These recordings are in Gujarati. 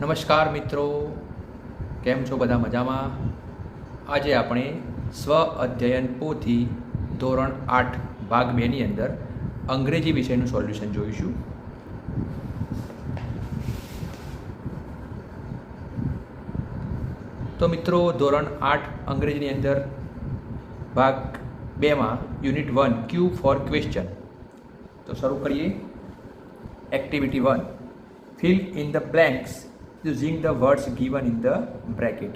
નમસ્કાર મિત્રો કેમ છો બધા મજામાં આજે આપણે સ્વ અધ્યયન પોથી ધોરણ આઠ ભાગ બેની અંદર અંગ્રેજી વિષયનું સોલ્યુશન જોઈશું તો મિત્રો ધોરણ આઠ અંગ્રેજીની અંદર ભાગ બેમાં unit one Q four question તો શરૂ કરીએ activity one fill in the blanks using the words given in the bracket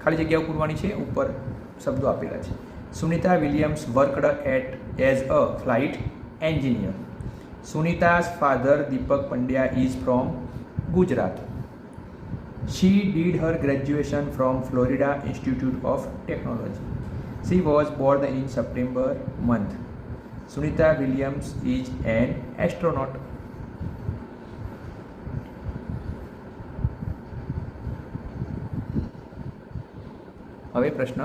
ખાલી જગ્યાઓ પૂરવાની છે ઉપર શબ્દો આપેલા છે Sunita Williams worked at as a flight engineer Sunita's father Deepak Pandya is from Gujarat she did her graduation from Florida institute of technology she was born in September month Sunita Williams is an astronaut હવે પ્રશ્ન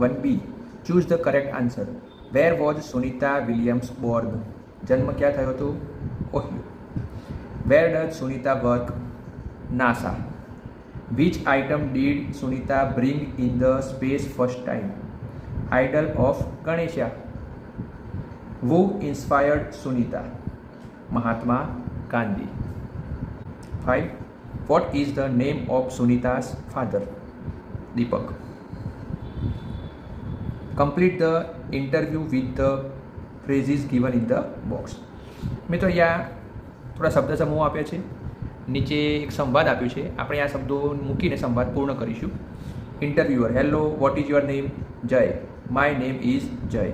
one B choose the correct answer where was Sunita Williams born જન્મ ક્યાં થયો હતો Ohio where does Sunita work NASA which item did Sunita bring in the space first time idol of Ganesha who inspired Sunita Mahatma Gandhi five what is the name of Sunita's father Deepak complete the the with the phrases phrases in the box મેં તો અહીંયા થોડા શબ્દ સમૂહ આપ્યા છે નીચે એક સંવાદ આપ્યો છે આપણે આ શબ્દો મૂકીને સંવાદ પૂર્ણ કરીશું interviewer hello what is your name Jay my name is Jay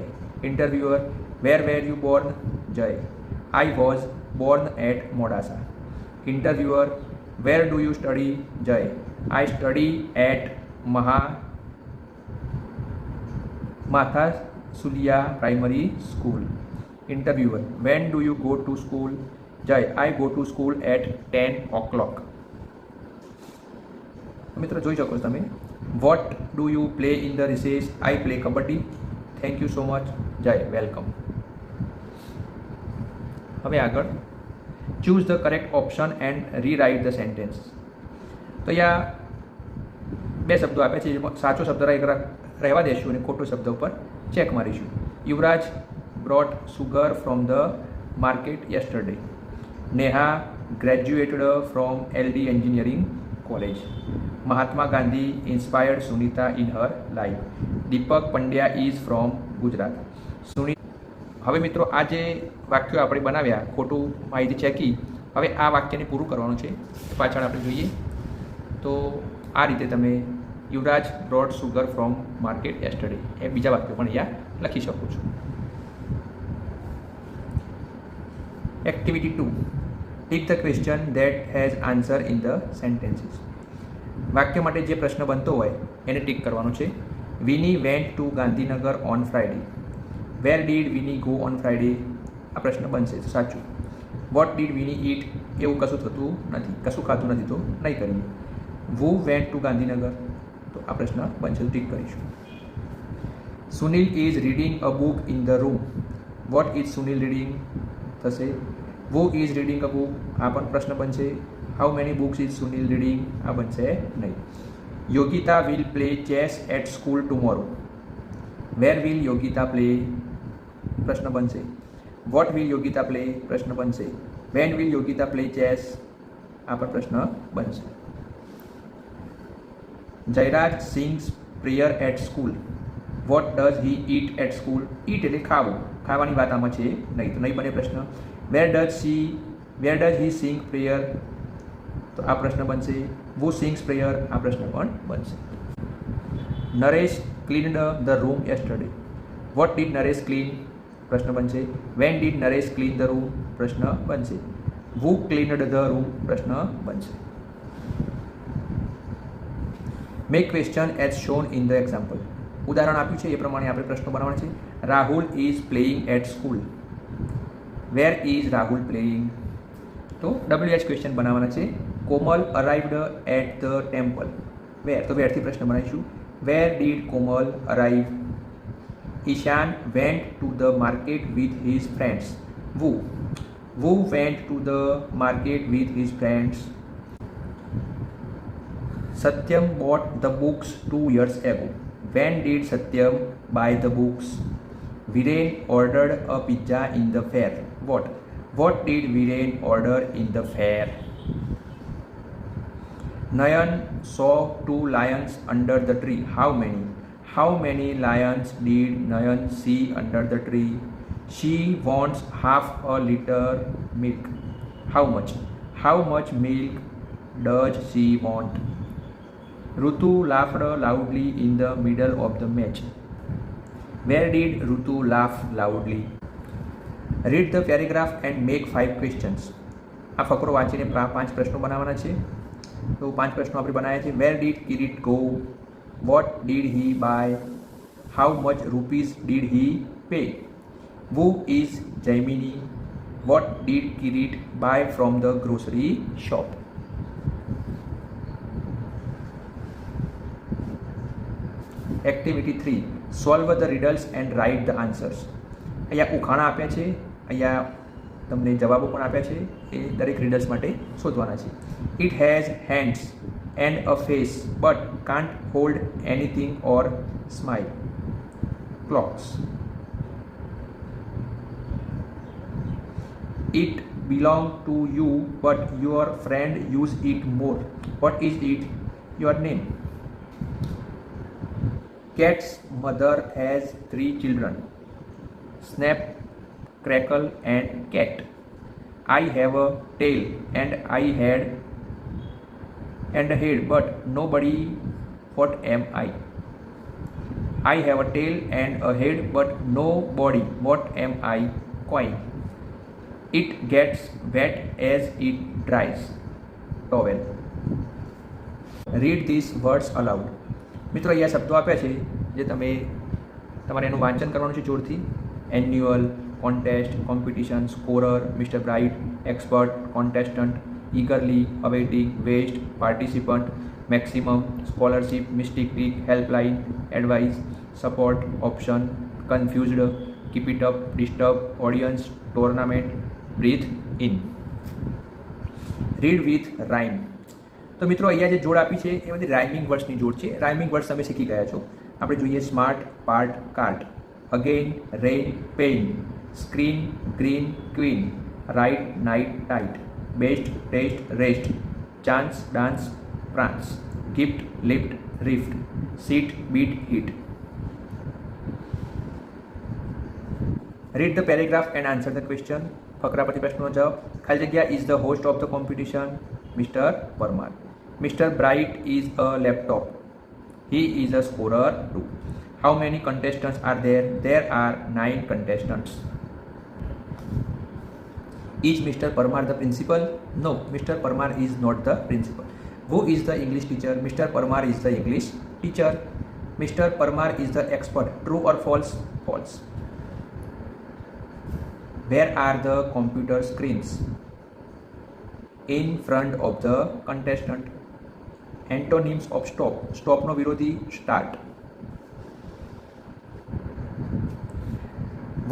interviewer where were you born Jay I was born at Modasa interviewer where do you study Jay I study at Maha Matha Suliya primary school interviewer when do you go to school Jay I go to school at ten o'clock મિત્ર જોઈ શકો છો તમે what do you play in the recess I play kabaddi thank you so much Jay welcome હવે આગળ choose the correct option and rewrite the sentence તો અહીંયા બે શબ્દો આપ્યા છે જેમાં સાચો શબ્દ રહેવા દેશું અને ખોટો શબ્દ ઉપર ચેક મારીશું Yuvraj brought sugar from the market yesterday Neha graduated from LD engineering college Mahatma Gandhi inspired Sunita in her life Deepak Pandya is from Gujarat સુનિ હવે મિત્રો આ જે વાક્યો આપણે બનાવ્યા ખોટું માહિતી ચેકી હવે આ વાક્યને પૂરું કરવાનું છે પાછળ આપણે જોઈએ તો આ રીતે તમે Yuvraj brought sugar from market yesterday એ બીજા વાક્ય પણ અહીંયા લખી શકું છું activity two tick the question that has answer in the sentences વાક્ય માટે જે પ્રશ્ન બનતો હોય એને ટીક કરવાનો છે Vini went to Gandhinagar on Friday where did Vini go on Friday આ પ્રશ્ન બનશે સાચું વોટ ડીડ વિની ઇટ એવું કશું થતું નથી કશું ખાતું નથી તો નહીં કર્યું વુ વેન્ટ ટુ ગાંધીનગર તો આ પ્રશ્ન પંચોતેર કરીશું Sunil is reading a book in the room what is Sunil reading થશે who is reading a book આ પણ પ્રશ્ન બનશે how many books is Sunil reading આ બનશે નહીં Yogita will play chess at school tomorrow where will Yogita play પ્રશ્ન બનશે વોટ વિલ યોગિતા પ્લે પ્રશ્ન બનશે when will Yogita play chess આ પણ પ્રશ્ન બનશે Jayraj sings prayer at school what does he eat at school eat એટલે ખાવું ખાવાની વાત આમાં છે નહીં તો નહીં બને પ્રશ્ન where does she where does he sing prayer તો આ પ્રશ્ન બનશે વુ સિંગ્સ પ્રેયર આ પ્રશ્ન પણ બનશે Naresh clean the room yesterday what did Naresh clean પ્રશ્ન બનશે when did Naresh clean the room પ્રશ્ન બનશે વુ ક્લીનડ ધ રૂમ પ્રશ્ન બનશે make question as shown in the example ઉદાહરણ આપ્યું છે એ પ્રમાણે આપણે પ્રશ્નો બનાવવાના છે Rahul is playing at school where is Rahul playing તો ડબલ્યુ એચ ક્વેશ્ચન બનાવવાના છે Komal arrived at the temple where તો વેરથી પ્રશ્ન બનાવીશું વેર did Komal arrive Ishan went to the market with his friends who who went to the market with his friends Satyam bought the books two years ago. When did Satyam buy the books? Viren ordered a pizza in the fair. What? What did Viren order in the fair? Nayan saw two lions under the tree. How many? How many lions did Nayan see under the tree? She wants half a liter milk. How much? How much milk does she want? Rutu laughed loudly in the middle of the match. Where did Rutu laugh loudly? Read the paragraph and make five questions. આ ફકરો વાંચીને પાંચ પ્રશ્નો બનાવવાના છે તો પાંચ પ્રશ્નો આપણે બનાવ્યા છે where did Kirit go what did he buy how much rupees did he pay who is Jaimini what did Kirit buy from the grocery shop activity three solve the riddles and write the answers અહીંયા ઉખાણા આપ્યા છે અહીંયા તમને જવાબો પણ આપ્યા છે એ દરેક રીડર્સ માટે શોધવાના છે it has hands and a face but can't hold anything or smile clocks it belong to you but your friend use it more what is it your name Cat's mother has three children Snap, Crackle, and Cat. I have a tail and I had and a head, but nobody. What am I? I have a tail and a head, but no body. What am I? Coin. It gets wet as it dries. Towel. Read these words aloud. મિત્રો અહીંયા શબ્દો આપ્યા છે જે તમે તમારે એનું વાંચન કરવાનું છે જોરથી annual contest competition scorer mister Bright expert contestant eagerly awaiting waste participant maximum scholarship mystic peak helpline advice support option confused keep it up disturb audience tournament breathe in read with rhyme તો મિત્રો અહીંયા જે જોડ આપી છે એ બધી રાઇમિંગ વર્ડ્સની જોડ છે રાઇમિંગ વર્ડ્સ તમે શીખી ગયા છો આપણે જોઈએ smart part cart again rain pain screen green queen right night tight best test rest chance dance prance gift lift rift seat beat hit read the paragraph and answer the question ફકરા પરથી પ્રશ્નનો જવાબ ખાલી જગ્યા is the host of the competition mister Parmar Mr. Bright is a laptop. He is a scorer too. How many contestants are there? There are 9 contestants. Is Mr. Parmar the principal? No, Mr. Parmar is not the principal. Who is the English teacher? Mr. Parmar is the English teacher. Mr. Parmar is the expert. True or false? False. Where are the computer screens? In front of the contestant. Antonyms of stop સ્ટોપનો વિરોધી start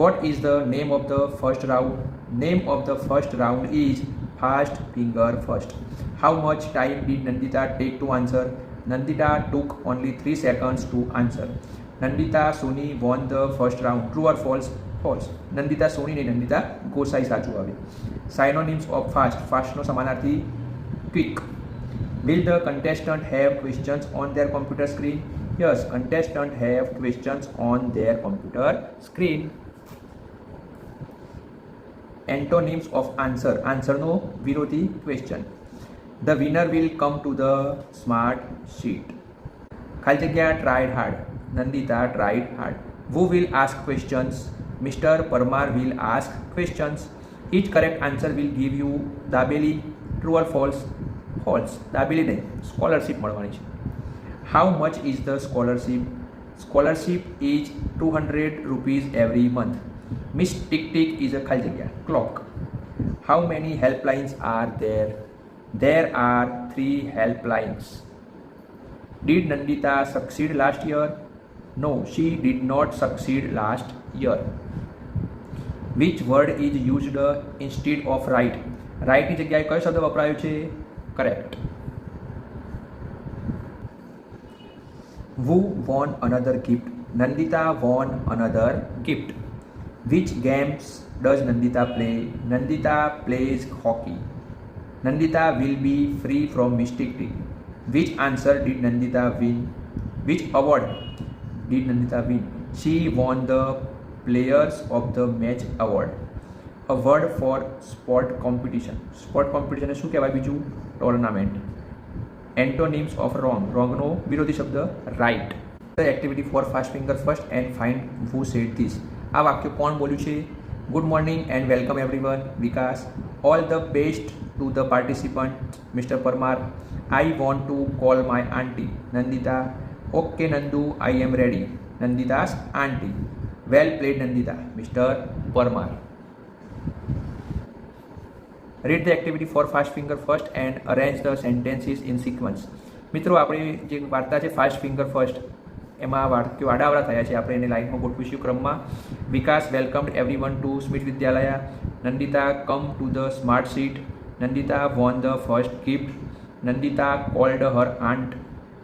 what is the name of the first round name of the first round is fast finger first how much time did Nandita take to answer Nandita took only three seconds to answer Nandita Soni won the first round true or false false Nandita Soni નહીં નંદિતા ગોસાઈ સાચું આવે સાયનો નિમ્સ ઓફ ફાસ્ટ ફાસ્ટનો સમાનાર્થી quick Will the contestant have questions on their computer screen? Yes, contestant have questions on their computer screen. Antonyms of answer. Answer no, Viroti question. The winner will come to the smart sheet. Khaljagya tried hard. Nandita tried hard. Who will ask questions? Mr. Parmar will ask questions. Each correct answer will give you the True or false? False દાબેલી સ્કોલરશીપ મળવાની છે how much is the scholarship scholarship is two hundred rupees every month miss tick tick is a ખાલી જગ્યા clock how many helplines are there there are three helplines did Nandita succeed last year no she did not succeed last year Which word is used instead of right? Right ની જગ્યાએ કયો શબ્દ વપરાયો છે correct who won another gift Nandita won another gift which games does Nandita play Nandita plays hockey Nandita will be free from mistake which answer did Nandita win which award did Nandita win she won the players of the match award award for sport competition sport competition शू कहवा बीजू tournament antonyms of wrong wrong नो विरोधी शब्द right the activity for first finger first and find Wu set this आ वाक्य कोण बोलू छे good morning and welcome everyone Vikas all the best to the participant mister Parmar I want to call my aunty Nandita okay Nandu I am ready Nandita's aunty well played Nandita mister Parmar read the activity for fast finger first and arrange the sentences in sequence મિત્રો આપણી જે વાર્તા છે ફાસ્ટ ફિંગર ફર્સ્ટ એમાં વાક્યો આડાવડા થયા છે આપણે એને લાઈનમાં ગોઠવીશું ક્રમમાં Vikas welcomed everyone to Smit Vidyalaya Nandita come to the smart seat Nandita won the first gift Nandita called her aunt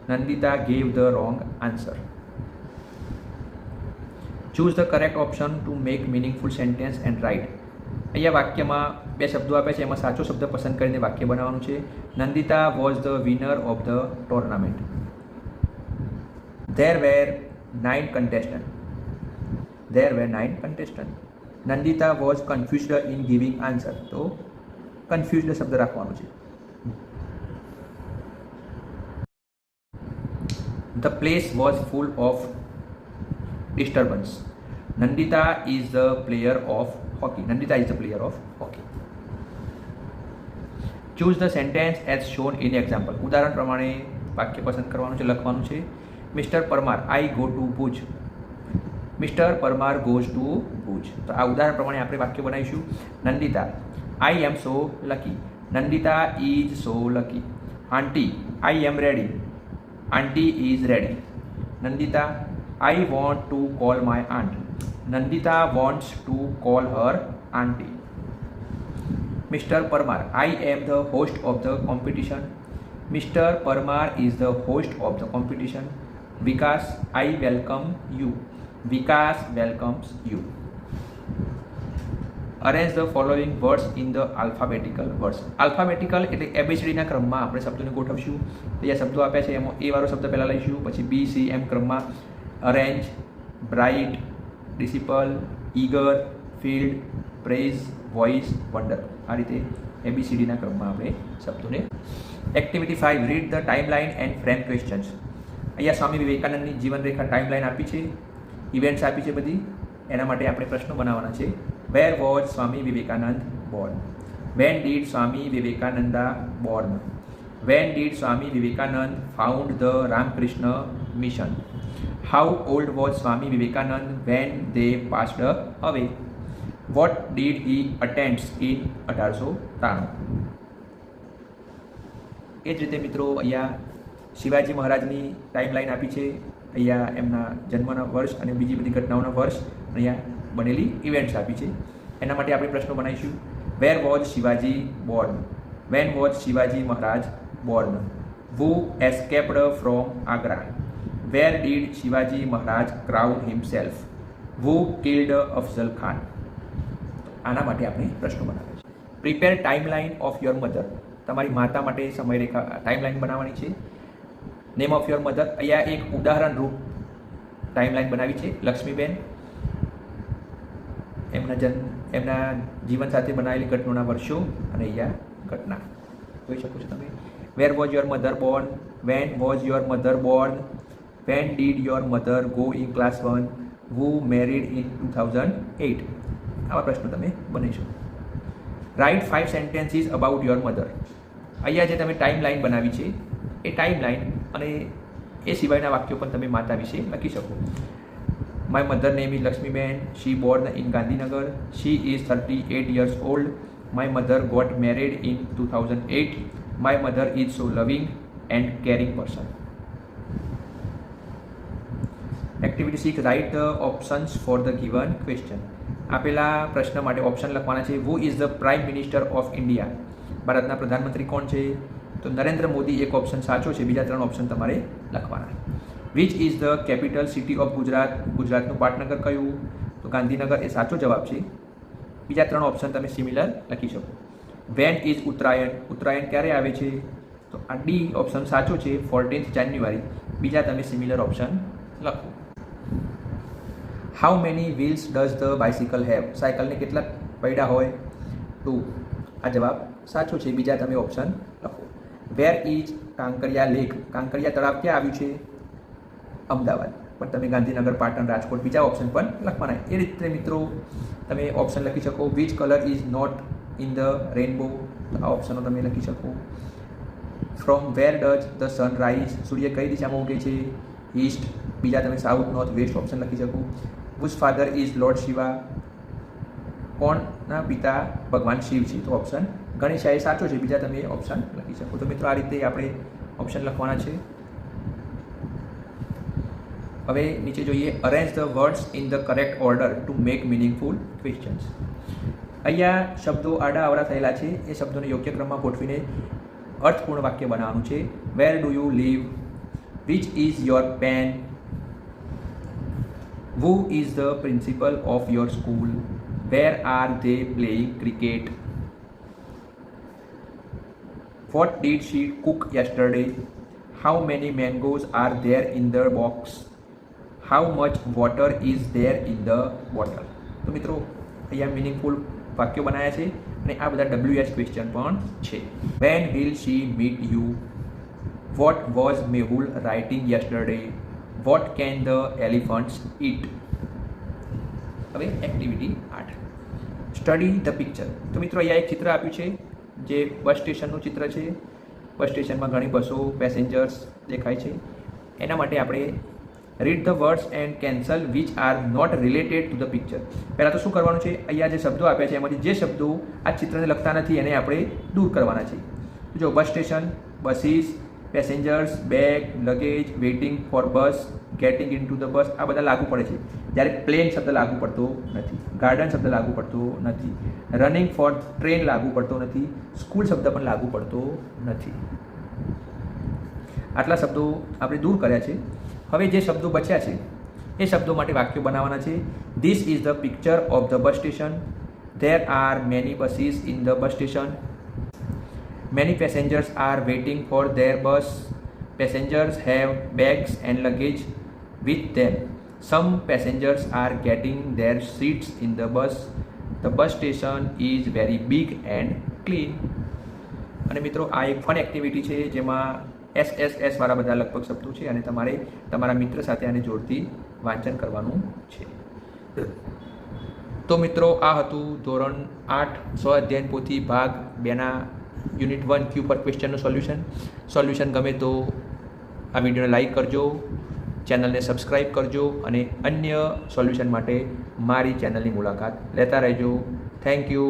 Nandita gave the wrong answer choose the correct option to make meaningful sentence and write અહીંયા વાક્યમાં બે શબ્દો આપ્યા છે એમાં સાચો શબ્દ પસંદ કરીને વાક્ય બનાવવાનું છે Nandita was the winner of the tournament there were nine contestant there were nine contestant Nandita was confused in giving answer તો કન્ફ્યુઝડ શબ્દ રાખવાનો છે the place was full of disturbance Nandita is the player of hockey Nandita is the player of hockey choose the sentence as shown in example ઉદાહરણ પ્રમાણે વાક્ય પસંદ કરવાનું છે લખવાનું છે mister Parmar I go to Bhuj mister Parmar goes to Bhuj તો આ ઉદાહરણ પ્રમાણે આપણે વાક્ય બનાવીશું Nandita I am so lucky Nandita is so lucky aunty I am ready aunty is ready Nandita I want to call my aunt Nandita wants to call her aunty mister Parmar I am the host of the competition mister Parmar is the host of the competition Vikas I welcome you Vikas welcomes you arrange the following words in the alphabetical words alphabetical એટલે એબીસીડીના ક્રમમાં આપણે શબ્દોને ગોઠવશું જે શબ્દો આપ્યા છે એમાં એ વાળો શબ્દ પહેલાં લઈશું પછી બી સી એમ ક્રમમાં arrange bright disciple eager field praise voice wonder આ રીતે એબીસીડીના ક્રમમાં આપણે શબ્દોને activity five read the timeline and frame questions અહીંયા સ્વામી વિવેકાનંદની જીવનરેખા ટાઈમ લાઇન આપી છે ઇવેન્ટ્સ આપી છે બધી એના માટે આપણે પ્રશ્નો બનાવવાના છે where was Swami Vivekanand born when did Swami Vivekananda born when did Swami Vivekanand found the Ramakrishna mission how old was Swami Vivekanand when they passed away what did he attends in અઢારસો ત્રાણું એ જ રીતે મિત્રો અહીંયા શિવાજી મહારાજની ટાઈમલાઈન આપી છે અહીંયા એમના જન્મના વર્ષ અને બીજી બધી ઘટનાઓના વર્ષ અહીંયા બનેલી ઇવેન્ટ્સ આપી છે એના માટે આપણે પ્રશ્નો બનાવીશું where was Shivaji born when was Shivaji Maharaj born who escaped from Agra where did Shivaji Maharaj crown himself who killed Afzal Khan આના માટે આપણે પ્રશ્નો બનાવે છે prepare timeline of your mother તમારી માતા માટે સમયરેખા ટાઈમલાઇન બનાવવાની છે નેમ ઓફ યોર મધર અહીંયા એક ઉદાહરણ ઉદાહરણરૂપ ટાઈમલાઇન બનાવી છે લક્ષ્મીબેન એમના જન્મ એમના જીવન સાથે બનાવેલી ઘટનાના વર્ષો અને અહીંયા ઘટના જોઈ શકો છો તમે where was your mother born when was your mother born when did your mother go in class one who married in two thousand eight આવા પ્રશ્નો તમે બની શકો write five sentences about your mother અહીંયા જે તમે ટાઈમ લાઇન બનાવી છે એ ટાઈમ લાઇન અને એ સિવાયના વાક્યો પણ તમે માતા વિશે લખી શકો my mother name is Lakshmiben she born in Gandhinagar she is thirty eight years old my mother got married in two thousand eight my mother is so loving and caring person activity six write the options for the given question આપેલા પ્રશ્ન માટે ઓપ્શન લખવાના છે who is the prime minister of India ભારતના પ્રધાનમંત્રી કોણ છે તો નરેન્દ્ર મોદી એક ઓપ્શન સાચો છે બીજા ત્રણ ઓપ્શન તમારે લખવાના which is the capital city of Gujarat ગુજરાતનું પાટનગર કયું તો ગાંધીનગર એ સાચો જવાબ છે બીજા ત્રણ ઓપ્શન તમે સિમિલર લખી શકો વેન ઇઝ ઉત્તરાયણ ઉત્તરાયણ ક્યારે આવે છે તો આ ડી ઓપ્શન સાચો છે ફોર્ટીન્થ જાન્યુઆરી બીજા તમે સિમિલર ઓપ્શન લખો how many wheels does the bicycle have સાયકલને કેટલા પૈડા હોય ટુ આ જવાબ સાચો છે બીજા તમે ઓપ્શન લખો where is Kankaria lake Kankaria તળાવ ક્યાં આવ્યું છે અમદાવાદ પણ તમે ગાંધીનગર પાટણ રાજકોટ બીજા ઓપ્શન પણ લખવાના એ રીતે મિત્રો તમે ઓપ્શન લખી શકો which colour is not in the rainbow આ ઓપ્શનો તમે લખી શકો from where does the sun સૂર્ય કઈ દિશામાં ઉગે છે ઈસ્ટ બીજા તમે સાઉથ નોર્થ વેસ્ટ ઓપ્શન લખી શકો whose father is lord Shiva કોણના પિતા ભગવાન શિવ છે તો ઓપ્શન ગણેશાએ સાચો છે બીજા તમે ઓપ્શન લખી શકો તો મિત્રો આ રીતે આપણે ઓપ્શન લખવાના છે હવે નીચે જોઈએ arrange the words in the correct order to make meaningful questions અહીંયા શબ્દો આડા અવડા થયેલા છે એ શબ્દોને યોગ્ય ક્રમમાં ગોઠવીને અર્થપૂર્ણ વાક્ય બનાવવાનું છે where do you live which is your pen Who is the principal of your school? Where are they playing cricket? What did she cook yesterday? How many mangoes are there in the box? How much water is there in the bottle? તો મિત્રો અહીંયા મિનિંગફુલ વાક્યો બનાવ્યા છે અને આ બધા ડબલ્યુએચ ક્વેશ્ચન પણ છે when will she meet you what was Mehul writing yesterday what can the elephants eat હવે એક્ટિવિટી આઠ સ્ટડી ધ પિક્ચર તો મિત્રો અહીંયા એક ચિત્ર આપ્યું છે જે બસ સ્ટેશનનું ચિત્ર છે બસ સ્ટેશનમાં ઘણી બસો પેસેન્જર્સ દેખાય છે એના માટે આપણે read the words and cancel which are not related to the picture પહેલાં તો શું કરવાનું છે અહીંયા જે શબ્દો આપ્યા છે એમાંથી જે શબ્દો આ ચિત્રને લગતા નથી એને આપણે દૂર કરવાના છે જો bus station buses passengers bag luggage waiting for bus getting into the bus આ બધા લાગુ પડે છે જ્યારે પ્લેન શબ્દ લાગુ પડતો નથી ગાર્ડન શબ્દ લાગુ પડતો નથી રનિંગ ફોર ટ્રેન લાગુ પડતો નથી સ્કૂલ શબ્દ પણ લાગુ પડતો નથી આટલા શબ્દો આપણે દૂર કર્યા છે હવે જે શબ્દો બચ્યા છે એ શબ્દો માટે વાક્યો બનાવવાના છે this is the picture of the bus station there are many buses in the bus station Many passengers are waiting for their bus. Passengers have bags and luggage with them. Some passengers are getting their seats in the bus. The bus station is very big and clean. અને મિત્રો આ એક ફન એક્ટિવિટી છે જેમાં એસ એસ એસ વાળા બધા લગભગ શબ્દો છે અને તમારે તમારા મિત્ર સાથે આને જોડતી વાંચન કરવાનું છે તો મિત્રો આ હતું ધોરણ આઠ સ્વ અધ્યયન પોથી ભાગ બેના યુનિટ વન ક્યુ પર ક્વેશ્ચનનું સોલ્યુશન સોલ્યુશન ગમે તો આ વિડીયોને લાઇક કરજો ચેનલને સબસ્ક્રાઇબ કરજો અને અન્ય સોલ્યુશન માટે મારી ચેનલની મુલાકાત લેતા રહેજો થેન્ક યુ